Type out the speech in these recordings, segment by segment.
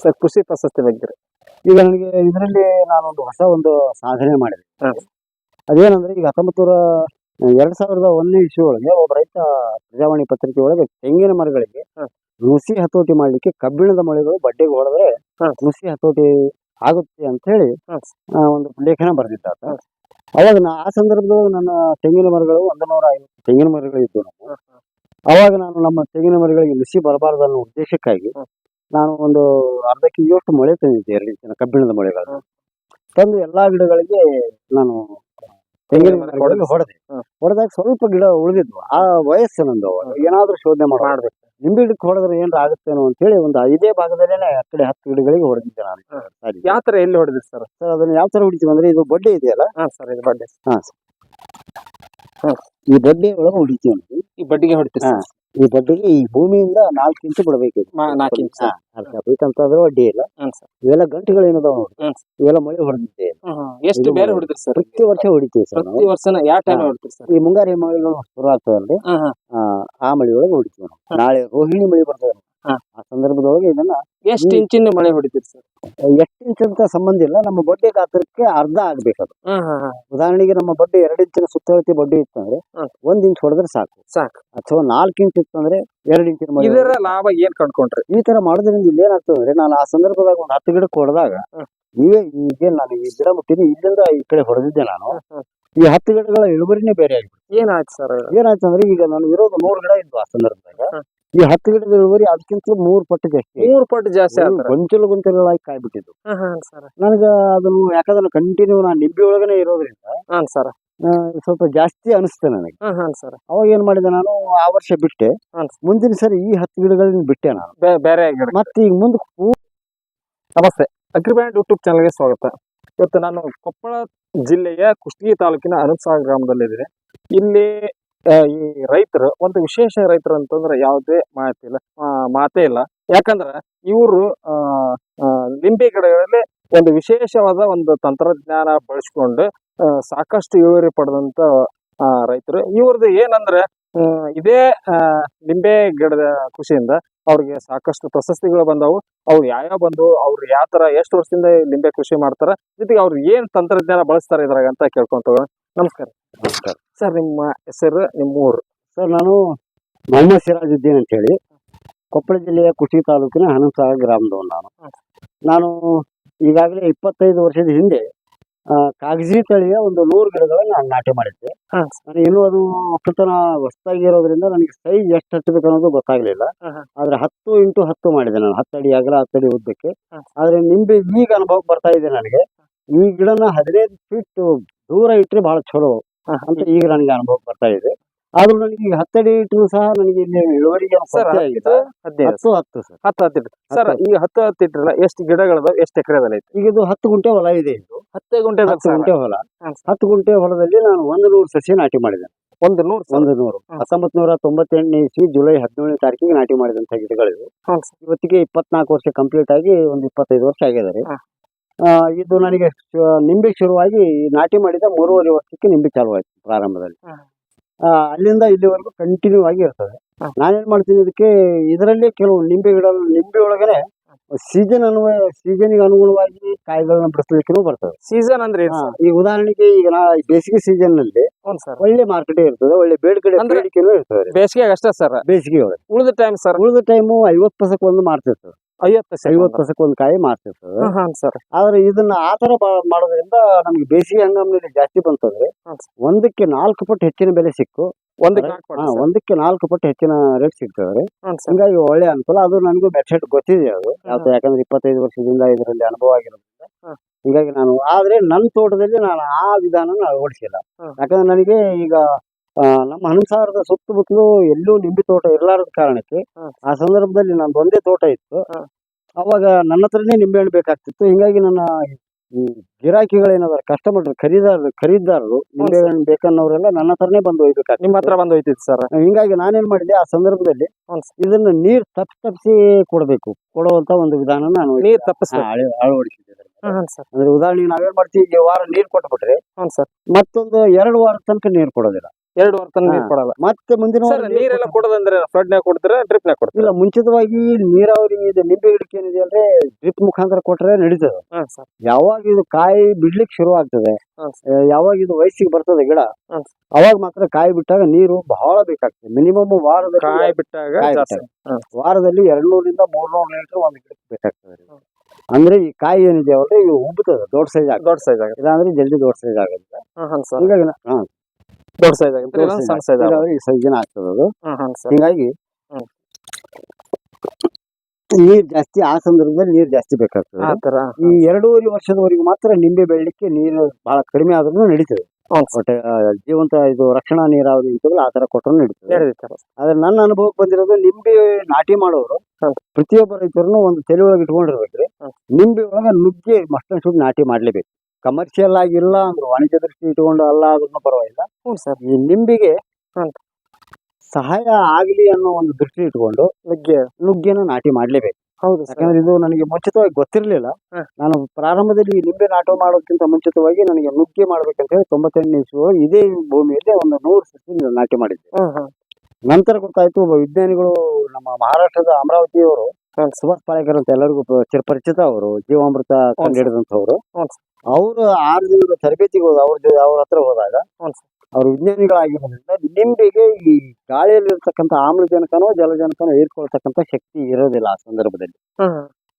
Sir ಕೃಷಿ ಪ್ರಶಸ್ತಿ ಬಗ್ಗೆ ಈಗ ನನಗೆ ಇದರಲ್ಲಿ ನಾನೊಂದು ಹೊಸ ಒಂದು ಸಾಧನೆ ಮಾಡಿದೆ ಅದೇನಂದ್ರೆ ಈಗ ಹತ್ತೊಂಬತ್ತು ನೂರ ಎರಡ್ ಸಾವಿರದ ಒಂದನೇ ಇಸ್ವಿ ಒಳಗೆ ಒಬ್ಬ ರೈತ ಪ್ರಜಾವಾಣಿ ಪತ್ರಿಕೆ ಒಳಗೆ ತೆಂಗಿನ ಮರಗಳಿಗೆ. ನುಸಿ ಹತೋಟಿ ಮಾಡ್ಲಿಕ್ಕೆ ಕಬ್ಬಿಣದ ಮಳೆಗಳು ಬಡ್ಡೆಗೆ ಹೊಡೆದ್ರೆ. ನುಸಿ ಹತೋಟಿ ಆಗುತ್ತೆ ಅಂತ ಹೇಳಿ. ಒಂದು ಲೇಖನ ಬರೆದಿದ್ದ. ಅವಾಗ ನಾ ಆ ಸಂದರ್ಭದಲ್ಲಿ ನನ್ನ ತೆಂಗಿನ ಮರಗಳು ಒಂದು ನೂರ ಐವತ್ತು ತೆಂಗಿನ ಮರಗಳು ನಾವು ಅವಾಗ ನಾನು ನಮ್ಮ ತೆಂಗಿನ ಮರಗಳಿಗೆ ನುಸಿ ಬರಬಾರದು ಅನ್ನೋ ಉದ್ದೇಶಕ್ಕಾಗಿ. ನಾನು ಒಂದು ಅರ್ಧ ಕೆಜಿಯಷ್ಟು ಮಳೆ ತಂದಿದ್ದೆ ಎರಡು ದಿನ ಕಬ್ಬಿಣದ ಮಳೆಗಳು ತಂದು ಎಲ್ಲಾ ಗಿಡಗಳಿಗೆ ನಾನು ತೆಂಗಿನ ತೆಂಗಿನ ಮರ ಮರಗಳಿಗೆ ಹೊಡೆದೆ. ಹೊಡೆದಾಗ ಸ್ವಲ್ಪ ಗಿಡ ಉಳಿದಿದ್ವು. ಆ ವಯಸ್ಸು ನಂದು ಏನಾದ್ರೂ ಶೋಧನೆ ಮಾಡಬೇಕು. ನಿಂಬೆ ಗಿಡಕ್ಕೆ ಹೊಡೆದ್ರೆ ಏನ್ ಆಗುತ್ತೇನೋ ಅಂತ ಹೇಳಿ ಒಂದು ಐದೇ ಭಾಗದಲ್ಲಿ ಆ ಕಡೆ ಹತ್ತು ಗಿಡಗಳಿಗೆ ಹೊಡೆದಿದ್ದೆ ನಾನು. ಸರಿ. ಯಾವ ತರ ಎಲ್ಲಿ ಹೊಡೆದಿದ್ದೆ ಸರ್? ಸರ್ ಅದನ್ನ ಯಾವ ತರ ಹೊಡಿತೀವಿ ಅಂದ್ರೆ ಇದು ಬಡ್ಡೆ ಇದೆಯಲ್ಲ? ಹಾ ಸರ್ ಇದು ಬಡ್ಡಿ. ಈ ಬಡ್ಡಿ ಒಳಗೆ ಹೊಡಿತೀವಿ ನಾವು. ಈ ಬಡ್ಡಿಗೆ ಹೊಡಿತೀವಿ ಹಾ. ಈ ಬಡ್ಡಿಗೆ ಈ ಭೂಮಿಯಿಂದ ನಾಲ್ಕು ಇಂಚು ಬಿಡಬೇಕು ಇದು. ನಾಲ್ಕು ಇಂಚ್ ಹಾ, ಅರ್ಧ ಬೇಕಂತಂದ್ರೆ ಅಡ್ಡಿ ಇಲ್ಲ. ಹ್ಮ್ ಸರ್. ಇವೆಲ್ಲ ಗಂಟೆಗಳು ಏನದಾವ? ನೋಡಿ ಹ್ಮ್. ಇವೆಲ್ಲ ಮಳೆ ಹೊಡೆದಿದ್ದೆ ಎಷ್ಟು ಇದು ಬೇರೆ ಹೊಡಿತೀರಿ ಸರ್? ಪ್ರತಿ ವರ್ಷ ಹೊಡಿತೀವಿ ಸರ್ ನಾವು ಪ್ರತಿ ವರ್ಷನ? ಯಾವ ಟೈಮ್ ಹಾ. ಹೊಡಿತೀರಿ ಸರ್? ಈ ಮುಂಗಾರಿ ಮಳೆಗಳು ಶುರು ಆಗ್ತದಲ್ರಿ ಹಾ ಹಾ ಆ, ಆ ಮಳೆ ಒಳಗೆ ಹೊಡಿತೀವಿ ನಾವು. ನಾಳೆ ರೋಹಿಣಿ ಮಳೆ ಬರ್ತದೆ. ಆ ಸಂದರ್ಭದೊಳಗೆ ಇದನ್ನ ಎಷ್ಟ್. ಇಂಚಿನ ಮಳೆ ಹೊಡಿತೀರಿ ಸರ್? ಎಷ್ಟು ಇಂಚ್ ಅಂತ ಸಂಬಂಧ ಇಲ್ಲ. ನಮ್ಮ ಬಡ್ಡಿ ಗಾತ್ರಕ್ಕೆ ಅರ್ಧ ಆಗ್ಬೇಕದು ಉದಾಹರಣೆಗೆ ನಮ್ಮ ಬಡ್ಡಿ ಎರಡ್ ಇಂಚಿನ ಸುತ್ತಳತೆ ಬಡ್ಡಿ ಇತ್ತಂದ್ರೆ. ಒಂದ್ ಇಂಚ್ ಹೊಡೆದ್ರೆ ಸಾಕು. ಸಾಕು. ಅಥವಾ ನಾಲ್ಕು ಇಂಚ್ ಇತ್ತಂದ್ರೆ ಎರಡ್ ಇಂಚಿನ ಮಳೆ ಇದರ ಲಾಭ ಏನ್ ಕಂಡ್ಕೊಂಡ್ರೆ? ಈ ತರ ಮಾಡೋದ್ರಿಂದ ಇಲ್ಲಿ ಏನಾಗ್ತದೆ ಅಂದ್ರೆ ನಾನು ಆ ಸಂದರ್ಭದಾಗ ಒಂದ್ ಹತ್ತು ಗಿಡಕ್ಕೆ ಹೊಡೆದಾಗ. ನೀವೇ ಈಗ ನಾನು ಈ ಗಿಡ ಮುಟ್ಟಿನಿ ಇಲ್ಲಿಂದ ಈ ಕಡೆ ಹೊಡೆದಿದ್ದೆ ನಾನು. ಈ ಹತ್ತು ಗಿಡಗಳ ಇಳುವರಿನೇ ಬೇರೆ ಆಗಿದೆ ಏನಾಯ್ತು ಸರ್? ಏನಾಯ್ತು ಅಂದ್ರೆ ಈಗ ನಾನು ಇರೋದು ನೂರು ಗಿಡ ಇದ್ವು ಆ ಸಂದರ್ಭದಾಗ. ಈ ಹತ್ತು ಗಿಡದ ಇಳುವರಿ ಅದಕ್ಕಿಂತ ಮೂರು ಪಟ್ಟು ಜಾಸ್ತಿ ಮೂರು ಪಟ್ಟು ಜಾಸ್ತಿ ಗೊಂಚಲು ಗೊಂಚಲಾಗಿ ಕಾಯ್ಬಿಟ್ಟಿದ್ದು. ಹಾ ಹಾ ಸರ್. ನನಗೆ ಅದನ್ನು ಯಾಕಂದ್ರೆ ಕಂಟಿನ್ಯೂ ನಾನು ನಿಂಬೆ ಒಳಗನೆ ಇರೋದ್ರಿಂದ ಹಾ ಸರ್. ಸ್ವಲ್ಪ ಜಾಸ್ತಿ ಅನಿಸ್ತೇನೆ ನನಗೆ. ಹಾ ಹಾ ಸರ್. ಅವಾಗ ಏನ್ ಮಾಡಿದೆ ನಾನು ಆ ವರ್ಷ ಬಿಟ್ಟೆ. ಮುಂದಿನ ಸರಿ ಈ ಹತ್ತು ಗಿಡಗಳನ್ನ ಬಿಟ್ಟೆ ನಾನು. ಬೇರೆ ಮತ್ತೆ ಈಗ ಮುಂದೆ ನಮಸ್ತೆ. ಅಗ್ರಿಬ್ಯಾಂಡ್ ಯೂಟ್ಯೂಬ್ ಚಾನಲ್ಗೆ ಸ್ವಾಗತ. ಇವತ್ತು ನಾನು ಕೊಪ್ಪಳ ಜಿಲ್ಲೆಯ ಕುಷ್ಟಗಿ ತಾಲೂಕಿನ ಅನಂತಸಾಗರ ಗ್ರಾಮದಲ್ಲಿದ್ದೀನಿ. ಇಲ್ಲಿ ಈ ರೈತರು, ಒಂದು ವಿಶೇಷ ರೈತರು ಅಂತಂದ್ರೆ ಯಾವುದೇ ಮಾಹಿತಿ ಇಲ್ಲ ಮಾತೇ ಇಲ್ಲ. ಯಾಕಂದ್ರೆ ಇವರು ಲಿಂಬೆ ಗಿಡಗಳಲ್ಲಿ ಒಂದು ವಿಶೇಷವಾದ ಒಂದು ತಂತ್ರಜ್ಞಾನ ಬಳಸ್ಕೊಂಡು ಸಾಕಷ್ಟು ಇಳುವರಿ ಪಡೆದಂತ ರೈತರು. ಇವ್ರದ್ದು ಏನಂದ್ರೆ ಇದೇ ಲಿಂಬೆ ಗಿಡದ ಕೃಷಿಯಿಂದ ಅವ್ರಿಗೆ ಸಾಕಷ್ಟು ಪ್ರಶಸ್ತಿಗಳು ಬಂದವು. ಅವ್ರು ಯಾವ್ಯಾವ ಬಂದು ಅವ್ರು ಯಾವ ತರ, ಎಷ್ಟು ವರ್ಷದಿಂದ ಲಿಂಬೆ ಕೃಷಿ ಮಾಡ್ತಾರ, ಜೊತೆಗೆ ಅವ್ರು ಏನ್ ತಂತ್ರಜ್ಞಾನ ಬಳಸ್ತಾರೆ ಇದ್ರಾಗ ಅಂತ ಕೇಳ್ಕೊಂತ ನಮಸ್ಕಾರ. ನಮಸ್ಕಾರ. ಸರ್ ನಿಮ್ಮ ಹೆಸರು ನಿಮ್ಮ ಊರು? ಸರ್ ನಾನು ಮೊಹಮ್ಮದ್ ಸಿರಾಜುದ್ದೀನ್ ಅಂತ ಹೇಳಿ ಕೊಪ್ಪಳ ಜಿಲ್ಲೆಯ ಕುಟಿ ತಾಲೂಕಿನ ಹನುಮಸಾಗರ ಗ್ರಾಮದವನು ನಾನು. ನಾನು ಈಗಾಗಲೇ ಇಪ್ಪತ್ತೈದು ವರ್ಷದ ಹಿಂದೆ ಆ, ಕಾಗಜಿ ತಳಿಯ ಒಂದು ನೂರು ಗಿಡಗಳನ್ನು ನಾನು ನಾಟಿ ಮಾಡಿದ್ದೆ. ನಾನು ಇನ್ನೂ ಅದು ಒಕ್ಕಲ್ತನ ಹೊಸದಾಗಿ ಇರೋದ್ರಿಂದ ನನಗೆ ಸೈಜ್ ಎಷ್ಟು ಹಚ್ಚಬೇಕು ಅನ್ನೋದು ಗೊತ್ತಾಗಲಿಲ್ಲ. ಆದರೆ ಹತ್ತು ಇಂಟು ಹತ್ತು ಮಾಡಿದೆ ನಾನು ಹತ್ತು ಅಡಿ ಅಗಲ ಹತ್ತು ಅಡಿ ಉದ್ದಕ್ಕೆ. ಆದರೆ ಆದ್ರೆ ನಿಂಬೆ ಈಗ ಅನುಭವಕ್ಕೆ ಬರ್ತಾ ಇದೆ ನನಗೆ. ಈ ಗಿಡನ ಹದಿನೈದು ಫೀಟ್ ದೂರ ಇಟ್ಟರೆ ಬಹಳ ಚಲೋ. ಅಂತ ಈಗ ನನಗೆ ಅನುಭವ ಬರ್ತಾ ಇದೆ. ಆದ್ರೂ ನನಗೆ ಈಗ ಹತ್ತಡಿ ಇಟ್ಟರು ಸಹ ನನಗೆ ಇಲ್ಲಿ ಇಳುವರಿ ಸರ್ ಹತ್ತು ಹತ್ತು ಸರ್. ಹತ್ತು ಹತ್ತು ಸರ್ ಹತ್ತು. ಈಗ ಹತ್ತು ಹತ್ತು ಇಟ್ರಲ್ಲ ಎಷ್ಟು ಗಿಡಗಳದ ಎಷ್ಟು ಎಕರೆದಲ್ಲಿ ಐತಿ? ಈಗ ಇದು ಹತ್ತು ಗುಂಟೆ ಹೊಲ ಇದೆ ಇದು. ಹತ್ತೇ ಗುಂಟೆ ಹತ್ತು ಗುಂಟೆ ಹೊಲ. ಹತ್ತು ಗುಂಟೆ ಹೊಲದಲ್ಲಿ ನಾನು ಒಂದು ನೂರು ಸಸಿ ನಾಟಿ ಮಾಡಿದೆ. ಒಂದು ನೂರು ಸರ್? ಒಂದು ನೂರು. ಹತ್ತೊಂಬತ್ ನೂರ ತೊಂಬತ್ತೆಂಟನೇ ಇಸ್ವಿ ಜುಲೈ ಹದಿನೇಳನೇ ತಾರೀಕಿಗೆ ನಾಟಿ ಮಾಡಿದಂತ ಗಿಡಗಳಿವೆ. ಸರ್. ಇವತ್ತಿಗೆ ಇಪ್ಪತ್ನಾಲ್ಕು ವರ್ಷ ಕಂಪ್ಲೀಟ್ ಆಗಿ ಒಂದು ಇಪ್ಪತ್ತೈದು ವರ್ಷ ಆಗಿದೆ ರೀ. ಹ್ಮ್. ಆ, ಇದು ನನಗೆ ನಿಂಬೆ ಶುರುವಾಗಿ ನಾಟಿ ಮಾಡಿದ ಮೂರುವರೆ ವರ್ಷಕ್ಕೆ ನಿಂಬೆ ಚಾಲು ಆಯ್ತು ಪ್ರಾರಂಭದಲ್ಲಿ ಆ, ಅಲ್ಲಿಂದ ಇಲ್ಲಿವರೆಗೂ ಕಂಟಿನ್ಯೂ ಆಗಿ ಇರ್ತದೆ. ನಾನೇನ್ ಮಾಡ್ತೀನಿ ಇದಕ್ಕೆ ಇದರಲ್ಲಿ ಕೆಲವು ನಿಂಬೆ ಗಿಡ ನಿಂಬೆ ಒಳಗಡೆ ಸೀಸನ್ ಅನ್ವ ಸೀಸನ್ಗೆ ಅನುಗುಣವಾಗಿ ಕಾಯಿಗಳನ್ನ ಬಿಡಿಸಲಿಕ್ಕೆ ಬರ್ತದೆ. ಸೀಸನ್ ಅಂದ್ರೆ ಏನ್ ಈ ಉದಾಹರಣೆಗೆ ಈಗ ನಾ ಈ ಬೇಸಿಗೆ ಸೀಸನ್ನಲ್ಲಿ ಹ್ಞೂ ಸರ್. ಒಳ್ಳೆ ಮಾರ್ಕೆಟ್ ಇರ್ತದೆ ಒಳ್ಳೆ ಬೇಡಿಕೆ ಅಂದ್ರೆ- ಬೇಡಿಕೆನೂ ಇರ್ತದೆ. ಬೇಸಿಗೆ ಅಷ್ಟೇ ಸರ್? ಬೇಸಿಗೆ ಒಳಗೆ ಉಳಿದ ಟೈಮ್ ಸರ್? ಉಳಿದ ಟೈಮು ಐವತ್ತು ಪರ್ಸೆಂಟ್ ಒಂದು ಮಾರ್ತಿರ್ತದೆ ಐವತ್ತು ಐವತ್ತು ವರ್ಷಕ್ಕೆ ಒಂದು ಕಾಯಿ ಮಾರ್ತಿರ್ತದೆ ಹಾಂ ಸರ್. ಆದ್ರೆ ಇದನ್ನ ಆ ತರ ಮಾಡೋದ್ರಿಂದ ನಮ್ಗೆ ಬೇಸಿಗೆ ಹಂಗಾಮಿನಲ್ಲಿ ಜಾಸ್ತಿ ಬಂತಂದ್ರೆ ಒಂದಕ್ಕೆ ನಾಲ್ಕು ಪಟ್ಟು ಹೆಚ್ಚಿನ ಬೆಲೆ ಸಿಕ್ಕು. ಒಂದಕ್ಕೆ ಒಂದಕ್ಕೆ ನಾಲ್ಕು ಪಟ್ಟು ಹೆಚ್ಚಿನ ರೇಟ್ ಸಿಗ್ತದೆ. ಹಂಗಾಗಿ ಒಳ್ಳೆ ಅನುಕೂಲ. ಅದು ನನಗೂ ಮೆಥಡ್ ಗೊತ್ತಿದೆ ಅದು. ಯಾವ್ದು ಯಾಕಂದ್ರೆ ಇಪ್ಪತ್ತೈದು ವರ್ಷದಿಂದ ಇದರಲ್ಲಿ ಅನುಭವ ಆಗಿರೋದ್ರಿಂದ. ಹಿಂಗಾಗಿ ನಾನು ಆದ್ರೆ ನನ್ನ ತೋಟದಲ್ಲಿ ನಾನು ಆ ವಿಧಾನ ಅಳವಡಿಸಿಲ್ಲ. ಯಾಕಂದ್ರೆ ನನಗೆ ಈಗ ನಮ್ಮ ಹನುಸಾರದ ಸುತ್ತಮುತ್ತಲು ಎಲ್ಲೂ ನಿಂಬೆ ತೋಟ ಇರಲಾರದ ಕಾರಣಕ್ಕೆ ಆ ಸಂದರ್ಭದಲ್ಲಿ ನಂದು ಒಂದೇ ತೋಟ ಇತ್ತು. ಅವಾಗ ನನ್ನ ಹತ್ರನೇ ನಿಂಬೆ ಹಣ್ಣು ಬೇಕಾಗ್ತಿತ್ತು. ಹಿಂಗಾಗಿ ನನ್ನ ಗಿರಾಕಿಗಳೇನಾದ್ರು ಕಸ್ಟಮರ್ ಖರೀದಾರರು ಖರೀದಾರರು ನಿಂಬೆ ಹಣ್ಣು ಬೇಕನ್ನೋರೆಲ್ಲ ನನ್ನ ಹತ್ರನೇ ಬಂದು ಹೋಯ್ತು ನಿಮ್ಮ ಹತ್ರ ಬಂದು ಹೋಯ್ತಿತ್ತು ಸರ್. ಹಿಂಗಾಗಿ ನಾನೇನ್ ಮಾಡಿದೆ ಆ ಸಂದರ್ಭದಲ್ಲಿ. ಇದನ್ನ ನೀರ್ ತಪ್ಪ ತಪ್ಪಿಸಿ ಕೊಡಬೇಕು. ಕೊಡುವಂತ ಒಂದು ವಿಧಾನ ನಾನು ನೀರ್ ತಪ್ಪಿಸಿ ಅಂದ್ರೆ ಉದಾಹರಣೆಗೆ ನಾವೇನ್ ಮಾಡ್ತೀವಿ ಈ ವಾರ ನೀರ್ ಕೊಟ್ಬಿಟ್ರೆ ಮತ್ತೊಂದು ಎರಡು ವಾರ ತನಕ ನೀರ್ ಕೊಡೋದಿಲ್ಲ. ಎರಡುವರೆ ವರ್ಷ ನೀರ್. ಕೊಡಲ್ಲ. ಮತ್ತೆ ಮುಂದಿನ ಸರ್ ನೀರೆಲ್ಲ ಕೊಡೋದಂದ್ರೆ ಫ್ಲಡ್ ನಾಗ ಕೊಡ್ತೀರಾ ಡ್ರಿಪ್ ನಾಗ ಕೊಡ್ತೀರಾ? ಇಲ್ಲ ಮುಂಚಿತವಾಗಿ ನೀರಾವರಿ ಇದೆ ನಿಂಬೆ ಗಿಡಕ್ಕೆ ಏನಿದೆ ಅಂದ್ರೆ ಡ್ರಿಪ್ ಮುಖಾಂತರ ಕೊಟ್ರೆ ನಡೀತದೆ. ಯಾವಾಗ ಇದು ಕಾಯಿ ಬಿಡ್ಲಿಕ್ಕೆ ಶುರು ಆಗ್ತದೆ ಯಾವಾಗ ಇದು ವಯಸ್ಸಿಗೆ ಬರ್ತದೆ ಗಿಡ ಅವಾಗ ಮಾತ್ರ ಕಾಯಿ ಬಿಟ್ಟಾಗ ನೀರು ಬಹಳ ಬೇಕಾಗ್ತದೆ. ಮಿನಿಮಮ್ ವಾರದ ಕಾಯಿ ಬಿಟ್ಟಾಗ ವಾರದಲ್ಲಿ ಎರಡ್ ನೂರಿಂದ ಮೂರ್ನೂರು ಲೀಟರ್ ಒಂದು ಗಿಡಕ್ಕೆ ಬೇಕಾಗ್ತದೆ ಅಂದ್ರೆ ಈ ಕಾಯಿ ಏನಿದೆ ಅವ್ರೆ ಇವು ಉಬ್ಬುತ್ತದೆ ದೊಡ್ಡ ಸೈಜ್ ಆಗ ದೊಡ್ಡ ಸೈಜ್ ಆಗುತ್ತೆ. ಇಲ್ಲಾಂದ್ರೆ ಜಲ್ದಿ ದೊಡ್ಡ ಸೈಜ್ ಆಗುತ್ತೆ ಹಾ ಹಾ ಸರ್. ಹಿಂಗಾಗಿ ಹಾ, ದೊಡ್ಡ ಸೈಜ್ ಆಗುತ್ತೆ ದೊಡ್ಡ ಇಲ್ಲ size ಸಣ್ಣ ಸೈಜ್ ಆಗುತ್ತೆ. ಈ ಸೈಜಿನ ಆಗ್ತದೆ ಅದು? ಹಿಂಗಾಗಿ ನೀರ್ ಜಾಸ್ತಿ ಆ ಸಂದರ್ಭದಲ್ಲಿ ನೀರ್ ಜಾಸ್ತಿ ಬೇಕಾಗ್ತದೆ ಈ ಎರಡೂವರೆ ವರ್ಷದವರೆಗೂ ಮಾತ್ರ ನಿಂಬೆ ಬೆಳಿಲಿಕ್ಕೆ ನೀರು ಬಹಳ ಕಡಿಮೆ ಆದ್ರೂ ನಡೀತದೆ. ಒಟ್ಟೆ ಜೀವಂತ ಇದು ರಕ್ಷಣಾ ನೀರಾವರಿ ಅಂತೇಳಿ ಆ ತರ ಕೊಟ್ಟರು ನಡೀತದೆ. ಆದ್ರೆ ನನ್ನ ಅನುಭವಕ್ಕೆ ಬಂದಿರೋದು ನಿಂಬೆ ನಾಟಿ ಮಾಡೋರು. ಪ್ರತಿಯೊಬ್ಬ ರೈತರು ಒಂದು ತಲೆ ಒಳಗೆ ಇಟ್ಕೊಂಡಿರ್ಬೇಕ್ರಿ ನಿಂಬೆ ನಿಂಬೆ ಒಳಗೆ ನುಗ್ಗೆ ಮಸ್ಟನ್ ಶುಡ್ ನಾಟಿ ಮಾಡ್ಲೇಬೇಕು. ಕಮರ್ಷಿಯಲ್ ಆಗಿಲ್ಲ ಅಂದ್ರೆ ವಾಣಿಜ್ಯ ದೃಷ್ಟಿ ಇಟ್ಕೊಂಡು ಅಲ್ಲ ಆದ್ರೂ ಪರವಾಗಿಲ್ಲ. ಹ್ಞೂ ಸರ್. ಈ ನಿಂಬಿಗೆ. ಸಹಾಯ ಆಗಲಿ ಅನ್ನೋ ಒಂದು ದೃಷ್ಟಿ ಇಟ್ಕೊಂಡು ನುಗ್ಗೆ ನುಗ್ಗೆನ ನಾಟಿ ಮಾಡಲೇಬೇಕು. ಹೌದು ಸರ್. ಯಾಕಂದ್ರೆ ಇದು ನನಗೆ ಮುಂಚಿತವಾಗಿ ಗೊತ್ತಿರಲಿಲ್ಲ. ನಾನು ಪ್ರಾರಂಭದಲ್ಲಿ ಈ ನಿಂಬೆ ನಾಟೋ ಮಾಡೋದಕ್ಕಿಂತ ಮುಂಚಿತವಾಗಿ ನನಗೆ ನುಗ್ಗೆ ಮಾಡ್ಬೇಕಂತ ಹೇಳಿ ತೊಂಬತ್ತೆಂಟನೇ ಇಸ್ವಿ ಇದೇ ಭೂಮಿಯಲ್ಲಿ ಒಂದು ನೂರು ಸಸಿ ನಾಟಿ ಮಾಡಿದ್ದೆ. ನಂತರ ಗೊತ್ತಾಯ್ತು ಒಬ್ಬ ವಿಜ್ಞಾನಿಗಳು ನಮ್ಮ ಮಹಾರಾಷ್ಟ್ರದ ಅಮರಾವತಿಯವರು ಸುಭಾಷ್ ಪಾಳೇಕರ್ ಅಂತ ಎಲ್ಲರಿಗೂ ಚಿರಪರಿಚಿತ ಅವರು ಜೀವಾಮೃತ ಕಂಡುಹಿಡಿದಂಥವ್ರು ಅವರು. ಆರು ದಿನದ ತರಬೇತಿಗೆ ಹೋದ ಅವ್ರ ಅವ್ರ ಹತ್ರ ಹೋದಾಗ ಅವ್ರು ವಿಜ್ಞಾನಿಗಳಾಗಿರೋದ್ರಿಂದ ನಿಂಬೆಗೆ ಈ ಗಾಳಿಯಲ್ಲಿರ್ತಕ್ಕಂಥ ಆಮ್ಲಜನಕನೋ ಜಲಜನಕನೋ ಹೀರ್ಕೊಳ್ತಕ್ಕಂಥ ಶಕ್ತಿ ಇರೋದಿಲ್ಲ ಆ ಸಂದರ್ಭದಲ್ಲಿ.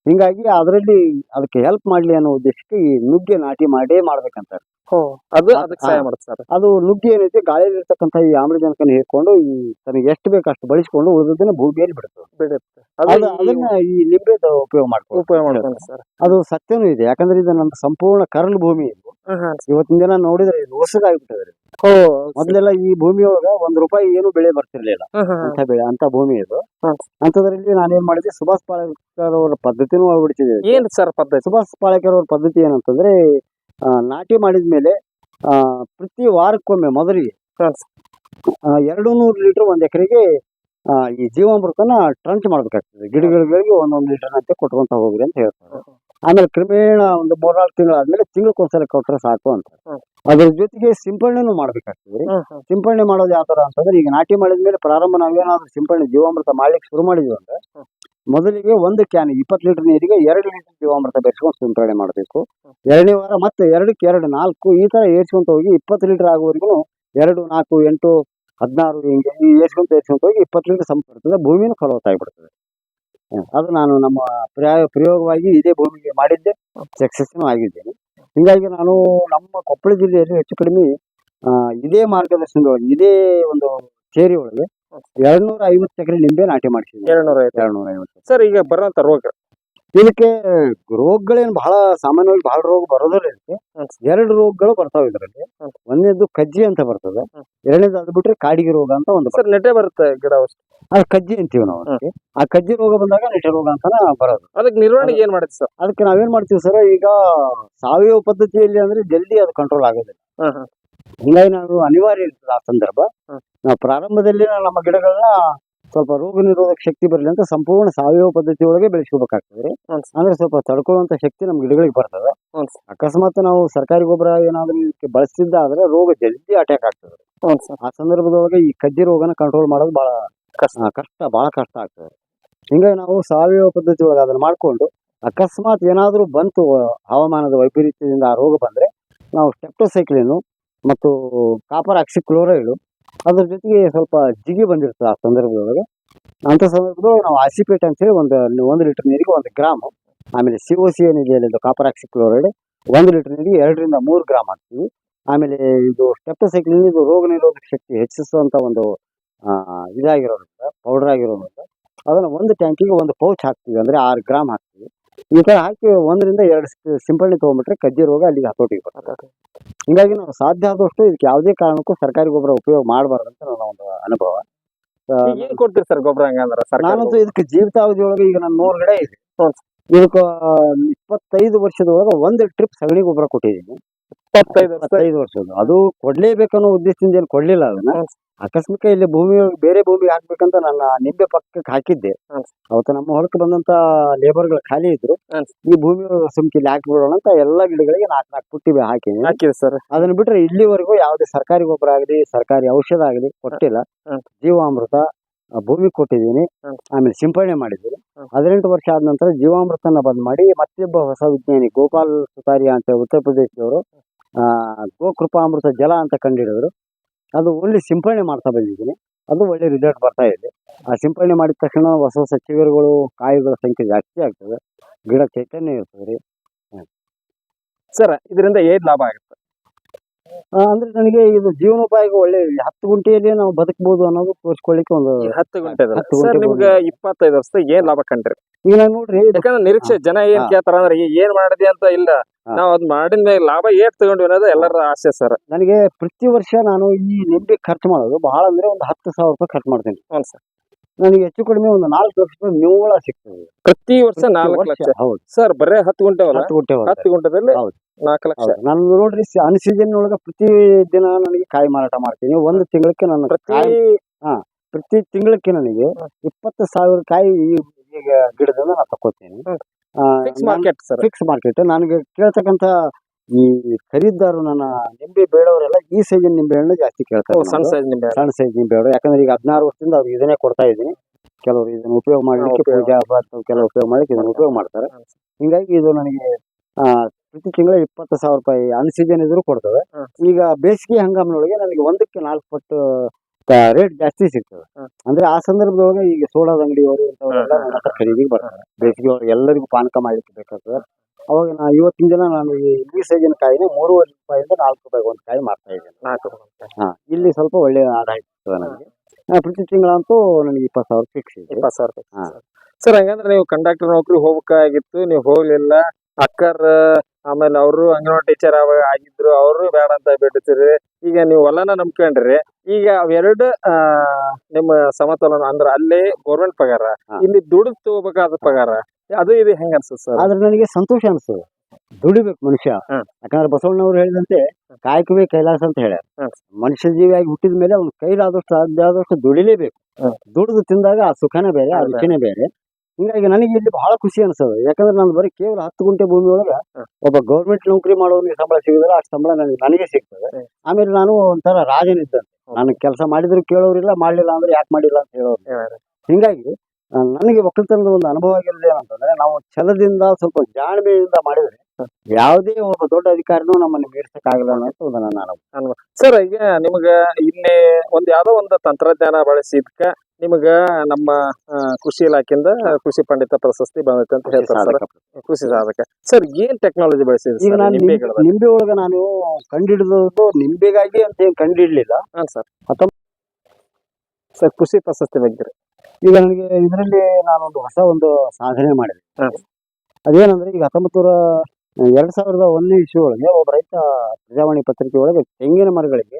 ಹಿಂಗಾಗಿ ಅದರಲ್ಲಿ ಅದಕ್ಕೆ ಹೆಲ್ಪ್ ಮಾಡ್ಲಿ ಅನ್ನೋ ಉದ್ದೇಶಕ್ಕೆ ಈ ನುಗ್ಗೆ ನಾಟಿ ಮಾಡೇ ಮಾಡ್ಬೇಕಂತ ಹೋ. ಅದು ಅದಕ್ಕೆ ಸಹಾಯ. ಮಾಡುತ್ತೆ ಸರ್. ಅದು ನುಗ್ಗೆ ಏನೈತಿ ಗಾಳಿಯಲ್ಲಿರ್ತಕ್ಕಂಥ ಈ ಆಮ್ಲಜನಕನ ಹೇಳ್ಕೊಂಡು ಈ ತನಗೆ ಎಷ್ಟು ಬೇಕು ಅಷ್ಟು ಬಳಸಿಕೊಂಡು ಉಳಿದದನ್ನ ಭೂಮಿಯಲ್ಲಿ ಬಿಡುತ್ತೆ. ಬಿಡುತ್ತೆ. ಅದನ್ನ ಈ ನಿಂಬೆದ ಉಪಯೋಗ ಮಾಡ್ಕೊಂಡು ಉಪಯೋಗ ಮಾಡ್ತಾರೆ ಸರ್. ಅದು ಸತ್ಯನೂ ಇದೆ. ಯಾಕಂದ್ರೆ ಇದು ನಮ್ಮ ಸಂಪೂರ್ಣ ಕರಳು ಭೂಮಿ. ಇದು ಇವತ್ತಿನ ದಿನ ನೋಡಿದ್ರೆ ಹೊಸದಾಗ್ಬಿಟ್ಟಿದ್ರೆ ಮೊದ್ಲೆಲ್ಲ ಈ ಭೂಮಿ ಭೂಮಿಯೊಳಗ ಒಂದ್ ರೂಪಾಯಿ ಏನು ಬೆಳೆ ಬರ್ತಿರ್ಲಿಲ್ಲ ಅಂತ ಬೆಳೆ ಅಂತ ಭೂಮಿ ಇದು. ಅಂತದ್ರಲ್ಲಿ ನಾನೇನ್ ಮಾಡಿದೆ ಸುಭಾಷ್ ಪಾಳೇಕರ್ ಅವ್ರ ಪದ್ಧತಿನೂ ಅಳವಡಿಸಿದೆ ಏನ್ ಸರ್ ಪದ್ಧತಿ? ಸುಭಾಷ್ ಪಾಳೇಕರ್ ಅವ್ರ ಪದ್ಧತಿ ಏನಂತಂದ್ರೆ ನಾಟಿ ಮಾಡಿದ್ಮೇಲೆ ಆ, ಪ್ರತಿ ವಾರಕ್ಕೊಮ್ಮೆ ಮೊದಲಿಗೆ ಎರಡು ನೂರು ಲೀಟರ್ ಒಂದ್ ಎಕರೆಗೆ ಈ ಜೀವಾಮೃತನ ಟ್ರಂಚ್ ಮಾಡ್ಬೇಕಾಗ್ತದೆ. ಗಿಡಗಳಿಗೆ ಒಂದೊಂದು ಲೀಟರ್ ಅಂತ ಕೊಟ್ಕೊಂತ ಹೋಗ್ರಿ ಅಂತ ಹೇಳ್ತಾರೆ. ಆಮೇಲೆ ಕ್ರಮೇಣ ಒಂದು ಮೂರ್ನಾಲ್ಕು ತಿಂಗಳಾದ್ಮೇಲೆ ತಿಂಗಳಿಗೊಂದ್ಸಲ ಕೊಟ್ಟರೆ ಸಾಕು ಅಂತ. ಅದ್ರ ಜೊತೆಗೆ ಸಿಂಪಡಣೆನೂ ಮಾಡ್ಬೇಕಾಗ್ತದೆ. ಸಿಂಪಡಣೆ ಮಾಡೋದು ಯಾವ ತರ ಅಂತಂದ್ರೆ ಈಗ ನಾಟಿ ಮಾಡಿದ್ಮೇಲೆ ಪ್ರಾರಂಭ ನಾವೇನಾದ್ರೂ ಸಿಂಪಡಣೆ ಜೀವಾಮೃತ ಮಾಡ್ಲಿಕ್ಕೆ ಶುರು ಮಾಡಿದ್ವಿ ಅಂದ್ರೆ ಮೊದಲಿಗೆ ಒಂದು ಕ್ಯಾನ್ ಇಪ್ಪತ್ತು ಲೀಟರ್ ನೀರಿಗೆ ಎರಡು ಲೀಟರ್ ಜೀವಾಮೃತ ಬೆರೆಸ್ಕೊಂಡು ಸಿಂಪಡಣೆ ಮಾಡಬೇಕು. ಎರಡನೇ ವಾರ ಮತ್ತೆ ಎರಡಕ್ಕೆ ಎರಡು ನಾಲ್ಕು ಈ ತರ ಏರ್ಸ್ಕೊಂತ ಹೋಗಿ ಇಪ್ಪತ್ತು ಲೀಟರ್ ಆಗುವವರೆಗೂ ಎರಡು ನಾಲ್ಕು ಎಂಟು ಹದಿನಾರು ಹಿಂಗೆ ಈ ಏರ್ಸ್ಕೊಂತ ಏರ್ಸ್ಕೊಂತ ಹೋಗಿ ಇಪ್ಪತ್ತು ಲೀಟರ್ ಸಂಪರ್ತದೆ ಭೂಮಿನೂ ಫಲವತ್ತಾಗ್ಬಿಡ್ತದೆ ಹ್ಮ್. ಅದು ನಾನು ನಮ್ಮ ಪ್ರಯೋಗ ಪ್ರಯೋಗವಾಗಿ ಇದೇ ಭೂಮಿಗೆ ಮಾಡಿದ್ದೆ. ಸಕ್ಸಸ್ನು ಆಗಿದ್ದೇನೆ. ಹಿಂಗಾಗಿ ನಾನು ನಮ್ಮ ಕೊಪ್ಪಳ ಜಿಲ್ಲೆಯಲ್ಲಿ ಹೆಚ್ಚು ಕಡಿಮೆ ಇದೇ ಮಾರ್ಗದರ್ಶನದೊಳಗೆ ಇದೇ ಒಂದು ಸೇರಿ ಒಳಗೆ ಎರಡ್ನೂರ ಐವತ್ತು ಎಕರೆ ನಿಂಬೆ ನಾಟಿ ಮಾಡಿಸಿದ್ದೀನಿ. ಎರಡ್ನೂರ ಎರಡ್ನೂರ ಐವತ್ತು ಸರ್ ಈಗ ಬರೋಂಥ ರೋಗ. ಇದಕ್ಕೆ ರೋಗಗಳೇನು ಬಹಳ ಸಾಮಾನ್ಯವಾಗಿ ಬಹಳ ರೋಗ ಬರೋದಿಲ್ಲ ಇದಕ್ಕೆ. ಎರಡು ರೋಗಗಳು ಬರ್ತಾವ ಇದರಲ್ಲಿ. ಒಂದೇದು ಒಂದನೇದು ಕಜ್ಜಿ ಅಂತ ಬರ್ತದೆ. ಎರಡನೇದು ಅದು ಬಿಟ್ರೆ ಕಾಡಿಗೆ ರೋಗ ಅಂತ ಒಂದು ನೆಟೆ ಸರ್ ನೆಟ್ಟೆ ಬರುತ್ತೆ ಗಿಡ ಆ ಅದು ಕಜ್ಜಿ ಅಂತೀವಿ ನಾವು ಆ ಕಜ್ಜಿ ರೋಗ ಬಂದಾಗ ನೆಟೆ ರೋಗ ಅಂತಾನೆ ಬರೋದು. ಅದಕ್ಕೆ ನಿರ್ವಹಣೆಗೆ ಏನ್ ಮಾಡುತ್ತೆ ಸರ್? ಅದಕ್ಕೆ ನಾವೇನ್ ಮಾಡ್ತೀವಿ ಸರ್ ಈಗ ಸಾವಯವ ಪದ್ಧತಿಯಲ್ಲಿ ಅಂದ್ರೆ ಜಲ್ದಿ ಅದು ಕಂಟ್ರೋಲ್ ಆಗೋದಿಲ್ಲ. ಹಿಂಗಾಗಿ ನಾವು ಅನಿವಾರ್ಯ ಇರ್ತದೆ ಆ ಸಂದರ್ಭ. ನಾವು ಪ್ರಾರಂಭದಲ್ಲಿ ನಮ್ಮ ಗಿಡಗಳನ್ನ ಸ್ವಲ್ಪ ರೋಗ ನಿರೋಧಕ ಶಕ್ತಿ ಬರಲಿ ಅಂತ ಸಂಪೂರ್ಣ ಸಾವಯವ ಪದ್ಧತಿ ಒಳಗೆ ಬೆಳೆಸ್ಕೋಬೇಕಾಗ್ತದೆ ರೀ ಅಂದ್ರೆ ಸ್ವಲ್ಪ ತಡ್ಕೊಳ್ಳುವಂತ ಶಕ್ತಿ ನಮ್ ಗಿಡಗಳಿಗೆ ಬರ್ತದೆ. ಅಕಸ್ಮಾತ್ ನಾವು ಸರ್ಕಾರಿ ಗೊಬ್ಬರ ಏನಾದ್ರೂ ಬಳಸಿದ್ದಾದ್ರೆ ಬಳಸ್ತಿದ್ದಾದ್ರೆ ರೋಗ ಜಲ್ದಿ ಅಟ್ಯಾಕ್ ಆಗ್ತದೆ. ಆ ಸಂದರ್ಭದೊಳಗೆ ಈ ಕಜ್ಜಿ ರೋಗನ ಕಂಟ್ರೋಲ್ ಮಾಡೋದು ಬಹಳ ಕಷ್ಟ. ಕಷ್ಟ ಬಹಳ ಕಷ್ಟ ಆಗ್ತದೆ. ಹಿಂಗಾಗಿ ನಾವು ಸಾವಯವ ಪದ್ಧತಿ ಒಳಗೆ ಅದನ್ನ ಮಾಡ್ಕೊಂಡು ಅಕಸ್ಮಾತ್ ಏನಾದ್ರೂ ಬಂತು ಹವಾಮಾನದ ವೈಪರೀತ್ಯದಿಂದ ಆ ರೋಗ ಬಂದ್ರೆ ನಾವು ಸ್ಟೆಪ್ಟೋಸೈಕ್ಲಿನು ಮತ್ತು ಕಾಪರ್ ಆಕ್ಸಿಕ್ಲೋರೈಡ್ ಅದ್ರ ಜೊತೆಗೆ ಸ್ವಲ್ಪ ಜಿಗಿ ಬಂದಿರ್ತದೆ ಆ ಸಂದರ್ಭದೊಳಗೆ. ಅಂಥ ಸಂದರ್ಭದಲ್ಲಿ ನಾವು ಆಸಿಪೇಟ್ ಅಂತ ಹೇಳಿ ಒಂದು ಒಂದು ಲೀಟರ್ ನೀರಿಗೆ ಒಂದು ಗ್ರಾಮ್, ಆಮೇಲೆ ಸಿ ಒ ಸಿ ಏನಿದೆ ಇದು ಕಾಪರ್ ಆಕ್ಸಿಕ್ಲೋರೈಡ್ ಒಂದು ಲೀಟರ್ ನೀರಿಗೆ ಎರಡರಿಂದ ಮೂರು ಗ್ರಾಮ್ ಹಾಕ್ತೀವಿ. ಆಮೇಲೆ ಇದು ಸ್ಟೆಪ್ಟಸೈಕ್ಲಿನ್ ಇದು ರೋಗ ನಿರೋಧಕ ಶಕ್ತಿ ಹೆಚ್ಚಿಸುವಂಥ ಒಂದು ಇದಾಗಿರೋದ್ರಿಂದ ಪೌಡರ್ ಆಗಿರೋದ್ರಿಂದ, ಅದನ್ನು ಒಂದು ಟ್ಯಾಂಕಿಗೆ ಒಂದು ಪೌಚ್ ಹಾಕ್ತೀವಿ. ಅಂದ್ರೆ ಆರು ಗ್ರಾಮ್ ಹಾಕ್ತೀವಿ. ಈ ತರ ಹಾಕಿ ಒಂದರಿಂದ ಎರಡು ಸಿಂಪಳಿ ಸಿಂಪಡಣೆ ತಗೊಂಡ್ಬಿಟ್ರೆ ಕಜ್ಜಿ ರೋಗ ಅಲ್ಲಿಗೆ ಹತೋಟಿಗೆ ಬರ್ತದೆ ಹಿಂಗಾಗಿ ನಾವು ಸಾಧ್ಯ ಆದಷ್ಟು ಇದಕ್ಕೆ ಯಾವುದೇ ಕಾರಣಕ್ಕೂ ಸರ್ಕಾರಿ ಗೊಬ್ಬರ ಉಪಯೋಗ ಮಾಡಬಾರ್ದು ಅಂತ ನನ್ನ ಒಂದು ಅನುಭವ. ಏನ್ ಕೊಡ್ತೀರಿ ಸರ್ ಗೊಬ್ಬರ ಹಂಗಂದ್ರ ನಾನಂತೂ ಇದಕ್ಕೆ ಜೀವಿತಾವಧಿ ಒಳಗೆ ಈಗ ನಾನು ನೂರು ಗಿಡ ಇದೆ. ಇದಕ್ಕೆ ಇಪ್ಪತ್ತೈದು ವರ್ಷದೊಳಗೆ ಒಂದು ಟ್ರಿಪ್ ಸಗಣಿ ಗೊಬ್ಬರ ಕೊಟ್ಟಿದ್ದೀನಿ. ಇಪ್ಪತ್ತೈದು ವರ್ಷ. ಇಪ್ಪತ್ತೈದು ವರ್ಷದ ಅದು ಕೊಡ್ಲೇಬೇಕನ್ನೋ ಉದ್ದೇಶದಿಂದ ಏನು ಕೊಡ್ಲಿಲ್ಲ ಅದನ್ನ. ಆಕಸ್ಮಿಕ ಇಲ್ಲಿ ಭೂಮಿ ಬೇರೆ ಭೂಮಿ ಹಾಕ್ಬೇಕಂತ ನನ್ನ ನಿಂಬೆ ಪಕ್ಕಕ್ಕೆ ಹಾಕಿದ್ದೆ. ಅವತ್ತು ನಮ್ಮ ಹೊಲಕ್ಕೆ ಬಂದಂತ ಲೇಬರ್ಗಳು ಖಾಲಿ ಇದ್ರು. ಈ ಭೂಮಿ ಸುಮ್ಕಿ ಇಲ್ಲಿ ಹಾಕಿಬಿಡೋಣ ಅಂತ ಎಲ್ಲಾ ಗಿಡಗಳಿಗೆ ನಾಲ್ಕು ನಾಲ್ಕು ಪುಟ್ಟಿ ಹಾಕಿನಿ. ಹಾಕಿದೆ ಸರ್. ಅದನ್ನ ಬಿಟ್ರೆ ಇಲ್ಲಿವರೆಗೂ ಯಾವುದೇ ಸರ್ಕಾರಿ ಗೊಬ್ಬರ ಆಗಲಿ ಸರ್ಕಾರಿ ಔಷಧ ಆಗಲಿ ಕೊಟ್ಟಿಲ್ಲ. ಜೀವಾಮೃತ ಭೂಮಿ ಕೊಟ್ಟಿದ್ದೀನಿ. ಆಮೇಲೆ ಸಿಂಪಡಣೆ ಮಾಡಿದ್ದೀನಿ. ಹದಿನೆಂಟು ವರ್ಷ ಆದ ನಂತರ ಜೀವಾಮೃತನ ಬಂದ್ ಮಾಡಿ ಮತ್ತೊಬ್ಬ ಹೊಸ ವಿಜ್ಞಾನಿ ಗೋಪಾಲ್ ಸುತಾರಿಯಾ ಅಂತ ಉತ್ತರ ಪ್ರದೇಶದವರು ಗೋಕೃಪಾಮೃತ ಜಲ ಅಂತ ಕಂಡುಹಿಡಿದ್ರು ಅದು ಒಳ್ಳೆ ಸಿಂಪಡಣೆ ಮಾಡ್ತಾ ಬಂದಿದ್ದೀನಿ. ಅದು ಒಳ್ಳೆ ರಿಸಲ್ಟ್ ಬರ್ತಾ ಇದೆ. ಆ ಸಿಂಪಡಣೆ ಮಾಡಿದ ತಕ್ಷಣ ಹೊಸ ಹೊಸ ಚಿಗುರುಗಳು ಕಾಯಿಗಳ ಸಂಖ್ಯೆ ಜಾಸ್ತಿ ಆಗ್ತದೆ. ಗಿಡ ಚೈತನ್ಯ ಇರ್ತದೆ ರೀ. ಸರ್ ಇದರಿಂದ ಏನು ಲಾಭ ಆಗುತ್ತೆ? ಅಂದ್ರೆ ನನಗೆ ಇದು ಜೀವನೋಪಾಯಕ್ಕೆ ಒಳ್ಳೆ ಹತ್ತು ಗುಂಟೆಯಲ್ಲಿ ನಾವು ಬದುಕಬಹುದು ಅನ್ನೋದು ತೋರಿಸ್ಕೊಳ್ಳಿಕ್ಕೆ ಒಂದು ಹತ್ತು ಗುಂಟೆ ಹತ್ತು ಗುಂಟೆ ನಿಮ್ಗೆ ಇಪ್ಪತ್ತೈದು ವರ್ಷದ ಏನ್ ಲಾಭ ಕಂಡ್ರಿ? ಈಗ ನಾವು ನೋಡ್ರಿ ಯಾಕಂದ್ರೆ ನಿರೀಕ್ಷೆ ಜನ ಏನ್. ಕೇಳ್ತಾರ ಅಂದ್ರೆ ಈಗ ಏನ್ ಮಾಡಿದೆ ಅಂತ ಇಲ್ಲ. ನಾವ್ ಅದ್ ಮಾಡಿದ ಲಾಭ ಏಟ್ ತಗೊಂಡ್ವಿ ಅನ್ನೋದು ಎಲ್ಲರ ಆಸೆ ಸರ್. ನನಗೆ ಪ್ರತಿ ವರ್ಷ ನಾನು ಈ ನಿಂಬೆ ಖರ್ಚು ಮಾಡೋದು ಬಹಳ ಅಂದ್ರೆ ಒಂದು ಹತ್ತು ಸಾವಿರ ರೂಪಾಯಿ ಖರ್ಚು ಮಾಡ್ತೀನಿ. ಹ್ಞೂ ಸರ್. ನನಗೆ ಹೆಚ್ಚು ಕಡಿಮೆ ಒಂದು ನಾಲ್ಕು ಲಕ್ಷ ರೂಪಾಯಿ ನಿವ್ವಳ ಸಿಗ್ತದೆ. ಪ್ರತಿ ವರ್ಷ ನಾಲ್ಕು ಲಕ್ಷ. ಹೌದು. ಸರ್ ಬರೇ ಹತ್ತು ಗುಂಟೆ ಹತ್ತು ಗುಂಟೆ ಹೊಲ. ಹತ್ತು ಗುಂಟದಲ್ಲಿ ಹೌದು. ನಾಲ್ಕು ಲಕ್ಷ. ಹೌದು. ನಾನು ನೋಡ್ರಿ ಅನ್ ಸೀಸನ್ ಒಳಗ ಪ್ರತಿ ದಿನ ನನಗೆ ಕಾಯಿ ಮಾರಾಟ ಮಾಡ್ತೀನಿ. ಒಂದು ತಿಂಗಳಕ್ಕೆ ನನ್ನ ಪ್ರತಿ ಪ್ರತಿ ತಿಂಗಳಕ್ಕೆ ನನಗೆ. ಇಪ್ಪತ್ತು ಸಾವಿರ ಕಾಯಿ ಈ ಈಗ ಗಿಡದಿಂದ ನಾನು ತಕೋತೀನಿ fix market sir fix market ನನಗೆ ಕೇಳ್ತಕ್ಕಂತ ಈ ಖರೀದಾರರು ನನ್ನ ನಿಂಬೆ ಬೇಡವರೆಲ್ಲ ಈ ಸೈಜಿನ ನಿಂಬೆ ಹಣ್ಣು ಜಾಸ್ತಿ ಕೇಳ್ತಾರೆ ಸಣ್ಣ ಸೈಜ್ ನಿಂಬೆ ಸಣ್ಣ ಸೈಜ್ ನಿಂಬೆ ಹಣ್ಣು ಯಾಕಂದ್ರೆ ಈಗ ಹದಿನಾರು ವರ್ಷದಿಂದ ಅವ್ರಿಗೆ ಇದನ್ನೇ ಕೊಡ್ತಾ ಇದ್ದೀನಿ. ಕೆಲವರು ಇದನ್ನ ಉಪಯೋಗ ಮಾಡ್ಲಿಕ್ಕೆ. ಪೂಜಾ ಕೆಲವು ಉಪಯೋಗ ಮಾಡಲಿಕ್ಕೆ ಇದನ್ನ ಉಪಯೋಗ ಮಾಡ್ತಾರೆ. ಹಿಂಗಾಗಿ ಇದು ನನಗೆ ಪ್ರತಿ ತಿಂಗಳ ಇಪ್ಪತ್ತು ಸಾವಿರ ರೂಪಾಯಿ ಅನ್ ಸೀಸನ್ ಇದ್ರು ಕೊಡ್ತವೆ. ಈಗ ಬೇಸಿಗೆ ಹಂಗಾಮಿನೊಳಗೆ ನನಗೆ ಒಂದಕ್ಕೆ ನಾಲ್ಕು ಪಟ್ಟು ರೇಟ್ ಜಾಸ್ತಿ ಸಿಗ್ತದೆ. ಅಂದ್ರೆ ಆ ಸಂದರ್ಭದೊಳಗೆ ಈಗ ಸೋಡಾದ ಅಂಗಡಿಯವರು ಇಂಥವರೆಲ್ಲ ಹ್ಮ್. ನನ್ನ ಹತ್ರ ಖರೀದಿಗೆ ಬರ್ತಾರೆ. ಬೇಸಿಗೆ ಅವ್ರು ಎಲ್ಲರಿಗೂ ಪಾನಕ ಮಾಡ್ಲಿಕ್ಕೆ ಬೇಕಾಗ್ತದೆ. ಅವಾಗ ನಾ ಇವತ್ತಿನ ದಿನ ನಾನು ಈ ಸೈಜಿನ ಕಾಯಿನ ಮೂರುವರೆ ರೂಪಾಯಿಂದ ನಾಲ್ಕು ರೂಪಾಯಿಗೆ ಒಂದು ಕಾಯಿ ಮಾರ್ತಾ ಇದ್ದೇನೆ. ಹಾ ಇಲ್ಲಿ ಸ್ವಲ್ಪ ಒಳ್ಳೆಯ ಆದಾಯ ಸಿಗ್ತದೆ ನನಗೆ ಪ್ರತಿ ತಿಂಗಳಂತೂ ನನಗೆ ಇಪ್ಪತ್ತು ಸಾವಿರ ಫಿಕ್ಸ್ ಇದೆ. ಇಪ್ಪತ್ತು ಸಾವಿರ ಫಿಕ್ಸ್ ಸರ್ ಹಂಗಂದ್ರೆ ನೀವು ಕಂಡಕ್ಟರ್ ನೌಕರಿ ಹೋಗ್ಬೇಕಾಗಿತ್ತು ನೀವು ಹೋಗ್ಲಿಲ್ಲ. ಅಕ್ಕರ್ ಆಮೇಲೆ ಅವರು ಅಂಗನವಾಡಿ ಟೀಚರ್ ಆಗಿದ್ರು ಅವರು ಬೇಡ ಅಂತ ಬಿಡ್ತೀರಿ ಈಗ ನೀವು ಹೊಲನ ನಂಬ್ಕೊಂಡ್ರಿ ಈಗ ಅವೆರಡು ಆ, ನಿಮ್ಮ ಸಮತೋಲನ ಅಂದ್ರೆ ಅಲ್ಲಿ ಗೌರ್ಮೆಂಟ್ ಪಗಾರ. ಇಲ್ಲಿ ದುಡ್ಡು ತಗೋಬೇಕಾದ ಪಗಾರ ಅದು ಇದು ಹೆಂಗ ಅನ್ಸುತ್ತೆ ಸರ್? ಆದ್ರೆ ನನಗೆ ಸಂತೋಷ ಅನ್ಸುತ್ತೆ. ದುಡಿಬೇಕು ಮನುಷ್ಯ. ಯಾಕಂದ್ರೆ ಬಸವಣ್ಣವ್ರು ಹೇಳಿದಂತೆ ಕಾಯಕವೇ ಕೈಲಾಸ ಅಂತ ಹೇಳ್ಯಾರ. ಮನುಷ್ಯ ಜೀವಿಯಾಗಿ ಹುಟ್ಟಿದ ಮೇಲೆ ಅವ್ನ ಕೈಲಾದಷ್ಟು ಸಾಧ್ಯ ಆದಷ್ಟು ದುಡಿಲೇಬೇಕು ದುಡಿದು ತಿಂದಾಗ ಆ ಸುಖನೇ ಬೇರೆ ಆ. ರುಚಿನೇ ಬೇರೆ. ಹಿಂಗಾಗಿ ನನಗೆ ಇಲ್ಲಿ ಬಹಳ ಖುಷಿ ಅನ್ಸೋದು. ಯಾಕಂದ್ರೆ ನಾನು ಬರೀ ಕೇವಲ ಹತ್ತು ಗುಂಟೆ ಭೂಮಿ ಒಳಗ. ಒಬ್ಬ ಗೌರ್ಮೆಂಟ್ ನೌಕರಿ ಮಾಡೋನಿಗೆ ಸಂಬಳ ಸಿಗುದಿಲ್ಲ ಅಷ್ಟು ಸಂಬಳ ನನಗೆ ನನಗೆ ಸಿಗ್ತದೆ. ಆಮೇಲೆ ನಾನು ಒಂಥರ ರಾಜನಿದ್ದಂತೆ. ನಾನು ಕೆಲಸ ಮಾಡಿದ್ರು ಕೇಳೋರಿಲ್ಲ ಮಾಡ್ಲಿಲ್ಲ ಅಂದ್ರೆ ಯಾಕೆ ಮಾಡಿಲ್ಲ ಅಂತ ಹೇಳೋರು. ಹಿಂಗಾಗಿ ನನಗೆ ಒಕ್ಕಲ್ತನದ ಒಂದು ಅನುಭವ ಆಗಿರೋದು ಏನಂತಂದ್ರೆ ನಾವು ಛಲದಿಂದ ಸ್ವಲ್ಪ ಜಾಣ್ಮೆಯಿಂದ ಮಾಡಿದ್ರೆ ಯಾವುದೇ ಒಬ್ಬ ದೊಡ್ಡ ಅಧಿಕಾರಿನೂ ನಮ್ಮನ್ನು ಮೀರ್ಸಕ್ಕಾಗಲ್ಲ ಅನ್ನೋದು ಒಂದು ನನ್ನ ಅನುಭವ. ಸರ್ ಈಗ ನಿಮ್ಗೆ ಇಲ್ಲಿ ಒಂದ್ ಯಾವ್ದೋ ಒಂದು ತಂತ್ರಜ್ಞಾನ ಬಳಸಿದ್ಕ ನಿಮ್ಗ ನಮ್ಮ ಕೃಷಿ ಇಲಾಖೆಯಿಂದ ಕೃಷಿ ಪಂಡಿತ ಪ್ರಶಸ್ತಿ ಬಂದೈತೆ ಅಂತ ಹೇಳ್ತಾರೆ ಸರ್. ಕೃಷಿ ಸಾಧಕ ಸರ್ ಏನ್ ಟೆಕ್ನಾಲಜಿ ಬಳಸಿದ್ರಿ ಈಗ ನಾನು ನಿಂಬೆ ಒಳಗ ನಾನು ಕಂಡಿಡಿದದ್ದು ನಿಂಬೆಗಾಗಿ ಅಂತ ಏನ್ ಕಂಡಿಡ್ಲಿಲ್ಲ. ಹಾಂ ಸರ್. ಸರ್ ಕೃಷಿ ಪ್ರಶಸ್ತಿ ಬಗ್ಗೆ. ಈಗ ನನಗೆ ಇದರಲ್ಲಿ ನಾನೊಂದು ಹೊಸ ಒಂದು ಸಾಧನೆ ಮಾಡಿದೆ. ಅದೇನಂದ್ರೆ ಈಗ ಹತ್ತೊಂಬತ್ತು ನೂರ ಎರಡ್ ಸಾವಿರದ ಒಂದನೇ ಇಶ್ಯೂ ಒಳಗೆ ಒಬ್ಬ ರೈತ ಪ್ರಜಾವಾಣಿ ಪತ್ರಿಕೆ ಒಳಗೆ ತೆಂಗಿನ ಮರಗಳಿಗೆ.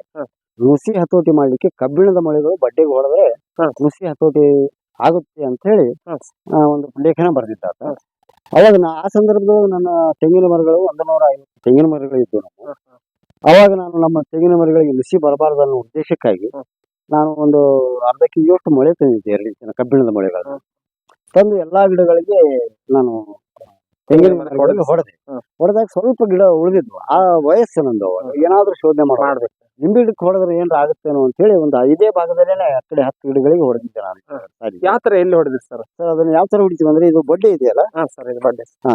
ನುಸಿ ಹತೋಟಿ ಮಾಡ್ಲಿಕ್ಕೆ ಕಬ್ಬಿಣದ ಮೊಳೆಗಳು ಬಡ್ಡೆಗೆ ಹೊಡೆದ್ರೆ. ನುಸಿ ಹತೋಟಿ ಆಗುತ್ತೆ ಅಂತ ಹೇಳಿ. ಒಂದು ಲೇಖನ ಬರೆದಿದ್ದ. ಅವಾಗ ನಾ ಆ ಸಂದರ್ಭದಲ್ಲಿ ನನ್ನ ತೆಂಗಿನ ಮರಗಳು ಒಂದು ನೂರ ಐವತ್ತು ತೆಂಗಿನ ಮರಗಳು ಇದ್ದು ನಾವು ಅವಾಗ ನಾನು ನಮ್ಮ ತೆಂಗಿನ ಮರಗಳಿಗೆ ನುಸಿ ಬರಬಾರದು ಅನ್ನೋ ಉದ್ದೇಶಕ್ಕಾಗಿ ನಾನು ಒಂದು ಅರ್ಧ ಕೆಜಿಯಷ್ಟು ಮೊಳೆ ತಂದಿದ್ದೆ ಎರಡು ಕಬ್ಬಿಣದ ಮೊಳೆಗಳು. ತಂದು ಎಲ್ಲಾ ಗಿಡಗಳಿಗೆ ನಾನು ತೆಂಗಿನ ಮರ ಹೊಡೆದೆ. ಹೊಡೆದಾಗ ಸ್ವಲ್ಪ ಗಿಡ ಉಳಿದಿದ್ವು. ಆ ವಯಸ್ಸು ನಂದು. ಏನಾದ್ರೂ ಶೋಧನೆ ಮಾಡಬೇಕು ಮಾಡ್ಬೇಕು. ನಿಂಬೆ ಗಿಡಕ್ಕೆ ಹೊಡೆದ್ರೆ ಏನಾರ ಆಗುತ್ತೇನೋ ಅಂತ ಹೇಳಿ ಒಂದು ಐದೇ ಭಾಗದಲ್ಲೇನೆ ಆ ಕಡೆ ಹತ್ತು ಗಿಡಗಳಿಗೆ ಹೊಡೆದಿದ್ದೆ ನಾನು. ಸರಿ. ಯಾವ ತರ ಎಲ್ಲಿ ಹೊಡೆದ್ರಿ ಸರ್? ಸರ್ ಅದನ್ನ ಯಾವ ತರ ಹೊಡಿತೀವಿ ಅಂದ್ರೆ ಇದು ಬಡ್ಡೆ ಇದೆಯಲ್ಲ? ಹಾ ಸರ್ ಇದು ಬಡ್ಡೆ. ಹಾ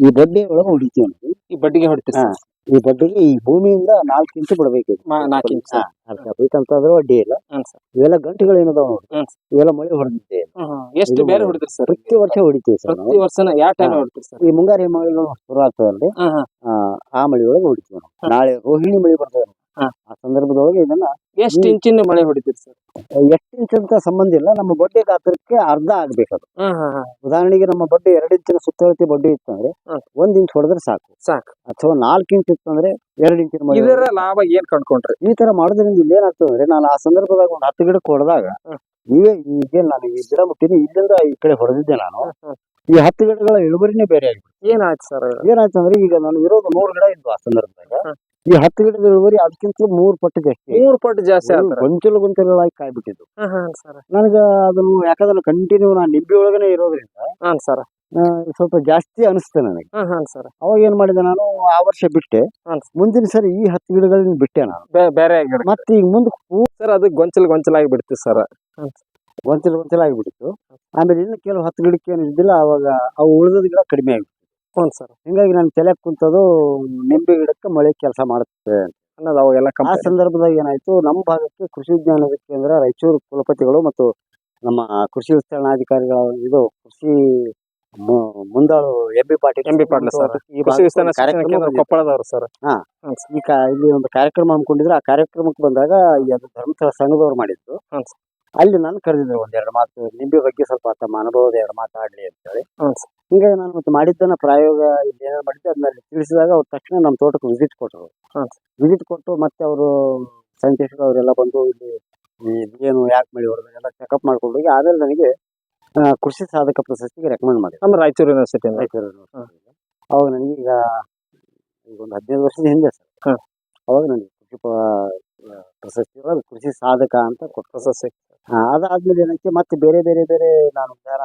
ಈ ಬಡ್ಡೆ ಒಳಗೆ ಹೊಡಿತೀವಿ. ಈ ಬಡ್ಡಿಗೆ ಹೊಡಿತೀವಿ. ಸರ್. ಈ ಬಡ್ಡಿಗೆ ಈ ಭೂಮಿಯಿಂದ ನಾಲ್ಕು ಇಂಚು ಬಿಡಬೇಕು. ನಾಲ್ಕು ಇಂಚು. ಅಂತಂದ್ರೆ ಅಡ್ಡಿ ಇಲ್ಲ. ಇವೆಲ್ಲ ಗಂಟೆಗಳು ಏನದಾವ ನೋಡಿ. ಇವೆಲ್ಲ ಮಳೆ ಹೊಡೆದಿದೆ. ಎಷ್ಟು ಬೇರೆ ಹೊಡಿತೀರಿ ಸರ್? ಪ್ರತಿ ವರ್ಷ ಹೊಡಿತೀವಿ ಸರ್ ಪ್ರತಿ ವರ್ಷನ ಯಾವ ಟೈಮ್ ಹೊಡಿತೀರಿ ಸರ್? ಈ ಮುಂಗಾರಿ ಮಳೆ ಶುರು ಆಗ್ತದಲ್ರಿ ಆ, ಮಳೆ ಒಳಗೆ ಹೊಡಿತೀವಿ ನಾವು. ನಾಳೆ ರೋಹಿಣಿ ಮಳೆ ಬರ್ತದೆ. ಆ ಸಂದರ್ಭದೊಳಗೆ ಇದನ್ನ ಎಷ್ಟು. ಇಂಚಿನ ಮಳೆ ಹೊಡಿತೀರಿ ಸರ್? ಎಷ್ಟು ಇಂಚ್ ಅಂತ ಸಂಬಂಧ ಇಲ್ಲ. ನಮ್ಮ ಬಡ್ಡಿ ಗಾತ್ರಕ್ಕೆ ಅರ್ಧ ಆಗ್ಬೇಕು ಅದು ಉದಾಹರಣೆಗೆ ನಮ್ಮ ಬಡ್ಡಿ ಎರಡು ಇಂಚಿನ ಸುತ್ತಳತೆ ಬಡ್ಡಿ ಇತ್ತಂದ್ರೆ ಅಂದ್ರೆ ಒಂದ್ ಇಂಚ್ ಹೊಡೆದ್ರೆ ಸಾಕು. ಸಾಕು. ಅಥವಾ ನಾಲ್ಕು ಇಂಚ್ ಇತ್ತಂದ್ರೆ ಎರಡು ಇಂಚಿನ ಮಳೆ ಇದರ ಲಾಭ ಏನ್ ಕಂಡ್ಕೊಂಡ್ರಿ? ಈ ತರ ಮಾಡೋದ್ರಿಂದ ಇಲ್ಲಿ ಏನಾಗ್ತದೆ ಅಂದ್ರೆ ನಾನು ಆ ಸಂದರ್ಭದಾಗ ಒಂದು ಹತ್ತು ಗಿಡಕ್ಕೆ ಹೊಡೆದಾಗ. ನೀವೇ ಈಗ ನಾನು ಈ ಗಿಡ ಮುಟ್ಟಿನಿ ಇಲ್ಲಿಂದ ಈ ಕಡೆ ಹೊಡೆದಿದ್ದೆ ನಾನು. ಈ ಹತ್ತು ಗಿಡಗಳ ಇಳುವರಿನೇ ಬೇರೆ ಆಗಿದೆ ಏನಾಯ್ತು ಸರ್? ಏನಾಯ್ತು ಅಂದ್ರೆ ಈಗ ನಾನು ಇರೋದು ನೂರು ಗಿಡ ಇದ್ವು ಆ ಸಂದರ್ಭದಾಗ. ಈ ಹತ್ತು ಗಿಡದ ಇಳುವರಿ ಅದಕ್ಕಿಂತ ಮೂರು ಪಟ್ಟು ಜಾಸ್ತಿ ಮೂರು ಪಟ್ಟು ಜಾಸ್ತಿ ಗೊಂಚಲು ಗೊಂಚಲಾಗಿ ಕಾಯ್ಬಿಟ್ಟಿದ್ದು. ನನಗ ಸರ್. ನನಗೆ ಅದನ್ನು ಯಾಕಂದ್ರೆ ಕಂಟಿನ್ಯೂ ನಾನು ನಿಂಬೆ ಒಳಗನೆ ಇರೋದ್ರಿಂದ ಹಾನ್ ಸರ್. ಸ್ವಲ್ಪ ಜಾಸ್ತಿ ಅನಿಸ್ತು ನನಗೆ. ಸರ್. ಅವಾಗ ಏನ್ ಮಾಡಿದೆ ನಾನು ಆ ವರ್ಷ ಬಿಟ್ಟೆ. ಮುಂದಿನ ಸರಿ ಈ ಹತ್ತು ಗಿಡಗಳನ್ನ ಬಿಟ್ಟೆ ನಾನು. ಬೇರೆ ಮತ್ತೆ ಈಗ ಮುಂದೆ ಸರ್ ಅದು ಗೊಂಚಲು ಗೊಂಚಲಾಗಿ ಬಿಡ್ತು ಸರ್. ಗೊಂಚಲು ಗೊಂಚಲು ಬಿಡ್ತು. ಆಮೇಲೆ ಇನ್ನು ಕೆಲವು ಹತ್ತು ಗಿಡಕ್ಕೆ ಏನು ಇದ್ದಿಲ್ಲ ಅವಾಗ ಅವು ಉಳಿದ ಗಿಡ ಕಡಿಮೆ ಆಗಿಬಿಟ್ಟು ಹ್ಞೂ ಸರ್. ಹಿಂಗಾಗಿ ನಾನು ತಲೆ ಕುಂತದು ನಿಂಬೆ ಗಿಡಕ್ಕೆ ಮಳೆ ಕೆಲಸ ಮಾಡುತ್ತೆ ಅನ್ನೋದು ಅವಾಗೆಲ್ಲ ಆ ಸಂದರ್ಭದಾಗ ಏನಾಯ್ತು ನಮ್ಮ ಭಾಗಕ್ಕೆ ಕೃಷಿ ವಿಜ್ಞಾನ ಕೇಂದ್ರ ರಾಯಚೂರು ಕುಲಪತಿಗಳು ಮತ್ತು ನಮ್ಮ ಕೃಷಿ ವಿಸ್ತರಣಾಧಿಕಾರಿಗಳ ಇದು ಕೃಷಿ ಮುಂದಾಳು M B Patil M B Patil sir. ಈ. ಕೊಪ್ಪಳದವ್ರು ಸರ್. ಈ ಕಾ- ಇಲ್ಲಿ ಒಂದು ಕಾರ್ಯಕ್ರಮ ಹಮ್ಮಿಕೊಂಡಿದ್ರೆ. ಆ ಕಾರ್ಯಕ್ರಮಕ್ಕೆ ಬಂದಾಗ ಈ ಅದು ಧರ್ಮಸ್ಥಳ ಸಂಘದವ್ರು ಮಾಡಿದ್ರು ಅಲ್ಲಿ ನಾನು ಕರೆದಿದ್ದೆ ಒಂದೆರಡು ಮಾತು ನಿಂಬೆ ಬಗ್ಗೆ ಸ್ವಲ್ಪ ತಮ್ಮ ಅನುಭವದ ಎರಡು ಮಾತಾಡ್ಲಿ ಆಡ್ಲಿ ಅಂತ ಹೇಳಿ ಹಿಂಗಾಗಿ ನಾನು ಮತ್ತೆ ಮಾಡಿದ್ದನ್ನ ಪ್ರಯೋಗ ಇಲ್ಲಿ ಏನೇನು ಮಾಡಿದ್ದೆ ಅದನ್ನಲ್ಲಿ ತಿಳಿಸಿದಾಗ ಅವ್ರ ತಕ್ಷಣ ನಮ್ಮ ತೋಟಕ್ಕೆ ವಿಸಿಟ್ ಕೊಟ್ಟರು. ವಿಸಿಟ್ ಕೊಟ್ಟು ಮತ್ತೆ ಅವರು ಸೈಂಟಿಸ್ಟ್ ಅವರೆಲ್ಲ ಬಂದು ಇಲ್ಲಿ ಏನು ಯಾಕೆ ಮಾಡಿ ಎಲ್ಲ ಚೆಕಪ್ ಮಾಡ್ಕೊಂಡು ಹೋಗಿ ಆಮೇಲೆ ನನಗೆ ಕೃಷಿ ಸಾಧಕ ಪ್ರಶಸ್ತಿಗೆ ರೆಕಮೆಂಡ್ ಮಾಡಿದ್ರು. ನಮ್ಮ ರಾಯಚೂರು ಯೂನಿವರ್ಸಿಟಿ ರಾಯಚೂರು ಯೂನಿವರ್ಸಿಟಿ ಅವಾಗ ನನಗೆ ಈಗ ಈಗ ಒಂದು ಹದಿನೈದು ವರ್ಷದ ಹಿಂದೆ ಸರ್. ಅವಾಗ ನನಗೆ ಕೃಷಿ ಪ್ರಶಸ್ತಿ ಕೃಷಿ ಸಾಧಕ ಅಂತ ಕೊಟ್ಟು ಪ್ರಶಸ್ತಿ. ಅದಾದ್ಮೇಲೆ ಏನಕ್ಕೆ ಮತ್ತೆ ಬೇರೆ ಬೇರೆ ಬೇರೆ ನಾನು ಜ್ಞಾನ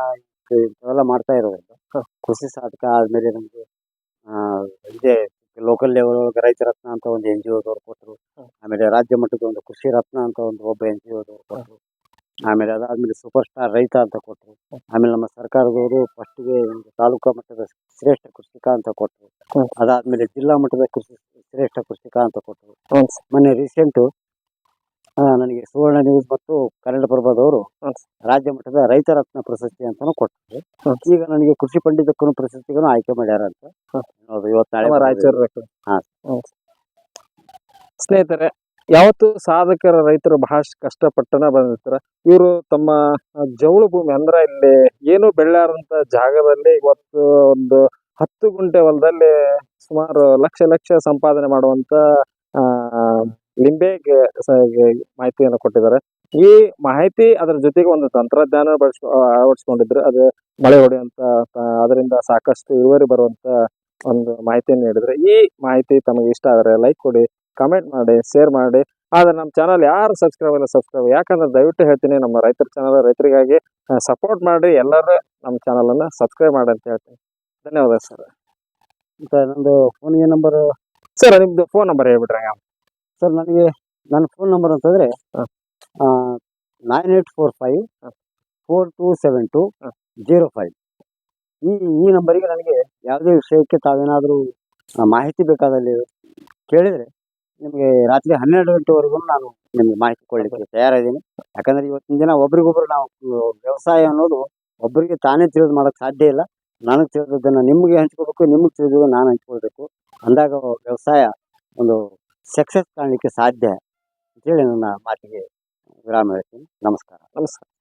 ಇಂಥವೆಲ್ಲ ಮಾಡ್ತಾ ಇರೋದ್ರಿಂದ ಕೃಷಿ ಸಾಧಕ ಆದ್ಮೇಲೆ ನಮಗೆ ಇದೇ ಲೋಕಲ್ ಲೆವೆಲ್ ಒಳಗೆ ರೈತ ರತ್ನ ಅಂತ ಒಂದು ಎನ್ ಜಿ ಒದವ್ರು ಕೊಟ್ಟರು ಆಮೇಲೆ ರಾಜ್ಯ ಮಟ್ಟದ ಒಂದು ಕೃಷಿ ರತ್ನ ಅಂತ ಒಂದು ಒಬ್ಬ ಎನ್ ಜಿ ಒದವ್ರು ಕೊಟ್ಟರು ಆಮೇಲೆ ಅದಾದ್ಮೇಲೆ ಸೂಪರ್ ಸ್ಟಾರ್ ರೈತ ಅಂತ ಕೊಟ್ಟರು ಆಮೇಲೆ ನಮ್ಮ ಸರ್ಕಾರದವರು ಫಸ್ಟ್ಗೆ ಒಂದು ತಾಲೂಕಾ ಮಟ್ಟದ ಶ್ರೇಷ್ಠ ಕೃಷಿಕ ಅಂತ ಕೊಟ್ಟರು. ಅದಾದ್ಮೇಲೆ ಜಿಲ್ಲಾ ಮಟ್ಟದ ಕೃಷಿ ಶ್ರೇಷ್ಠ ಕೃಷಿಕ ಅಂತ ಕೊಟ್ಟರು ಮೊನ್ನೆ ರೀಸೆಂಟು ನನಗೆ ಸುವರ್ಣ ನ್ಯೂಸ್ ಮತ್ತು ಕನ್ನಡ ಪ್ರಭದವರು ಹ್ಮ್. ರಾಜ್ಯ ಮಟ್ಟದ ರೈತ ರತ್ನ ಪ್ರಶಸ್ತಿ ಅಂತಾನೂ ಕೊಟ್ಟರು. ಈಗ ನನಗೆ ಕೃಷಿ ಪಂಡಿತಕ್ಕೂ ಪ್ರಶಸ್ತಿಗೂ ಆಯ್ಕೆ ಮಾಡ್ಯಾರ ಅಂತ ಇವತ್ತು ರಾಯಚೂರು. ಹಾ. ಸ್ನೇಹಿತರೆ ಯಾವತ್ತು ಸಾಧಕರ ರೈತರು ಬಹಳ ಕಷ್ಟಪಟ್ಟನ ಬಂದಿರ್ತಾರೆ. ಇವರು ತಮ್ಮ ಜವಳು ಭೂಮಿ ಅಂದ್ರ ಇಲ್ಲಿ ಏನು ಬೆಳ್ಳಾರಂತ ಜಾಗದಲ್ಲಿ ಇವತ್ತು ಒಂದು ಹತ್ತು ಗುಂಟೆ ಹೊಲದಲ್ಲಿ ಸುಮಾರು ಲಕ್ಷ ಲಕ್ಷ ಸಂಪಾದನೆ ಮಾಡುವಂತ, ಆ ಲಿಂಬೆ ಗೆ- ಸ- ಮಾಹಿತಿಯನ್ನು ಕೊಟ್ಟಿದ್ದಾರೆ. ಈ ಮಾಹಿತಿ ಅದರ ಜೊತೆಗೆ ಒಂದು ತಂತ್ರಜ್ಞಾನ ಬಳಸ್ಕೊ ಅಳವಡಿಸ್ಕೊಂಡಿದ್ರು. ಅದು ಮಳೆ ಹೊಡೆಯುವಂತ ಅದರಿಂದ ಸಾಕಷ್ಟು ಇಳುವರಿ ಬರುವಂತ ಒಂದು ಮಾಹಿತಿಯನ್ನು ನೀಡಿದ್ರೆ. ಈ ಮಾಹಿತಿ ತಮಗೆ ಇಷ್ಟ ಆದರೆ ಲೈಕ್ ಕೊಡಿ. ಕಮೆಂಟ್ ಮಾಡಿ ಶೇರ್ ಮಾಡಿ ಆದ್ರೆ ನಮ್ಮ ಚಾನಲ್ ಯಾರು ಸಬ್ಸ್ಕ್ರೈಬ್ ಇಲ್ಲ ಸಬ್ಸ್ಕ್ರೈಬ್ ಯಾಕಂದ್ರೆ ದಯವಿಟ್ಟು ಹೇಳ್ತೀನಿ ನಮ್ಮ ರೈತರ ಚಾನಲ್ ರೈತರಿಗಾಗಿ ಸಪೋರ್ಟ್ ಮಾಡಿ ಎಲ್ಲರೂ ನಮ್ಮ ಚಾನಲ್ ಅನ್ನ ಸಬ್ಸ್ಕ್ರೈಬ್ ಮಾಡಿ ಅಂತ ಹೇಳ್ತೀನಿ ಧನ್ಯವಾದ ಸರ್ ಅಂತ ನಂದು ಫೋನಿಗೆ ನಂಬರ್ ಸರ್ ನಿಮ್ದು ಫೋನ್ ನಂಬರ್ ಹೇಳ್ಬಿಟ್ರೆ ಸರ್ ನನಗೆ ನನ್ನ ಫೋನ್ ನಂಬರ್ ಅಂತಂದ್ರೆ. Nine eight four five. Four two seven two. Zero five ಈ ಈ ನಂಬರಿಗೆ ನನಗೆ ಯಾವುದೇ ವಿಷಯಕ್ಕೆ ತಾವೇನಾದರೂ ಮಾಹಿತಿ ಬೇಕಾದಲ್ಲಿ ಕೇಳಿದರೆ ನಿಮಗೆ ರಾತ್ರಿ ಹನ್ನೆರಡು ಗಂಟೆವರೆಗೂ ನಾನು ನಿಮಗೆ ಮಾಹಿತಿ ಕೊಡಲಿಕ್ಕೆ ತಯಾರಿದ್ದೀನಿ ಯಾಕಂದ್ರೆ ಇವತ್ತಿನ ದಿನ ಒಬ್ರಿಗೊಬ್ರು ನಾವು ವ್ಯವಸಾಯ ಅನ್ನೋದು ಒಬ್ಬರಿಗೆ ತಾನೇ ತಿಳಿದು ಮಾಡೋಕ್ಕೆ ಸಾಧ್ಯ ಇಲ್ಲ. ನನಗೆ ತಿಳಿದದ್ದನ್ನು ನಿಮಗೆ ಹಂಚ್ಕೋಬೇಕು, ನಿಮಗೆ ತಿಳಿದಿದ್ದು ನಾನು ಹಂಚ್ಕೊಳ್ಬೇಕು. ಅಂದಾಗ ವ್ಯವಸಾಯ ಒಂದು ಸಕ್ಸಸ್ ಕಾಣಲಿಕ್ಕೆ ಸಾಧ್ಯ ಅಂತೇಳಿ ನನ್ನ ಮಾತಿಗೆ ವಿರಾಮ ಹೇಳ್ತೀನಿ. ನಮಸ್ಕಾರ. ನಮಸ್ಕಾರ.